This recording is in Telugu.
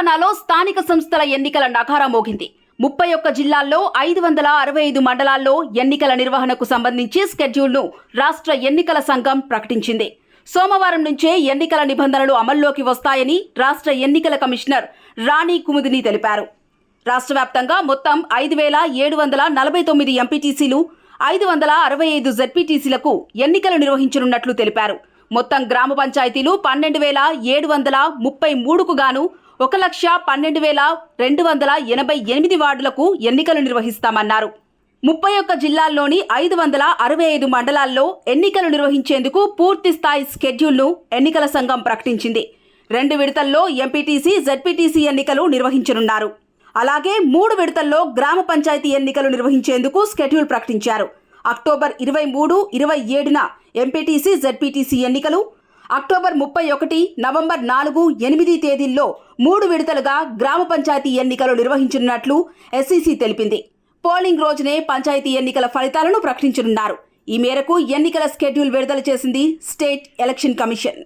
తెలంగాణలో స్థానిక సంస్థల ఎన్నికల నగారా మోగింది. ముప్పై ఒక్క జిల్లాల్లో ఐదు వందల అరవై ఐదు మండలాల్లో ఎన్నికల నిర్వహణకు సంబంధించి స్కెడ్యూల్ను రాష్ట్ర ఎన్నికల సంఘం ప్రకటించింది. సోమవారం నుంచే ఎన్నికల నిబంధనలు అమల్లోకి వస్తాయని రాష్ట్ర ఎన్నికల కమిషనర్ రాణి కుముదిని తెలిపారు. రాష్ట్ర వ్యాప్తంగా మొత్తం ఐదు వేల ఏడు వందల నలభై తొమ్మిది ఎంపీటీసీలు ఐదు వందల అరవై ఐదు జెడ్పీటీసీలకు ఎన్నికలు నిర్వహించనున్నట్లు తెలిపారు. మొత్తం గ్రామ పంచాయతీలు పన్నెండు వేల ఏడు వందల ముప్పై మూడుకు గాను ఒక లక్ష పన్నెండు వేల రెండు వందల ఎనభై ఎనిమిది వార్డులకు ఎన్నికలు నిర్వహిస్తామన్నారు. ముప్పై ఒక్క జిల్లాల్లోని ఐదు వందల అరవై ఐదు మండలాల్లో ఎన్నికలు నిర్వహించేందుకు పూర్తి స్థాయి స్కెడ్యూల్ను ఎన్నికల సంఘం ప్రకటించింది. రెండు విడతల్లో ఎంపీటీసీ జెడ్పీటీసీ ఎన్నికలు నిర్వహించనున్నారు. అలాగే మూడు విడతల్లో గ్రామ పంచాయతీ ఎన్నికలు నిర్వహించేందుకు స్కెడ్యూల్ ప్రకటించారు. అక్టోబర్ ఇరవై మూడు ఇరవై ఏడున ఎంపీటీసీ జెడ్పీటీసీ ఎన్నికలు అక్టోబర్ ముప్పై ఒకటి నవంబర్ నాలుగు ఎనిమిది తేదీల్లో మూడు విడతలుగా గ్రామ పంచాయతీ ఎన్నికలు నిర్వహించనున్నట్లు ఎస్సీసీ తెలిపింది. పోలింగ్ రోజునే పంచాయతీ ఎన్నికల ఫలితాలను ప్రకటించనున్నారు. ఈ మేరకు ఎన్నికల స్కెడ్యూల్ విడుదల చేసింది స్టేట్ ఎలక్షన్ కమిషన్.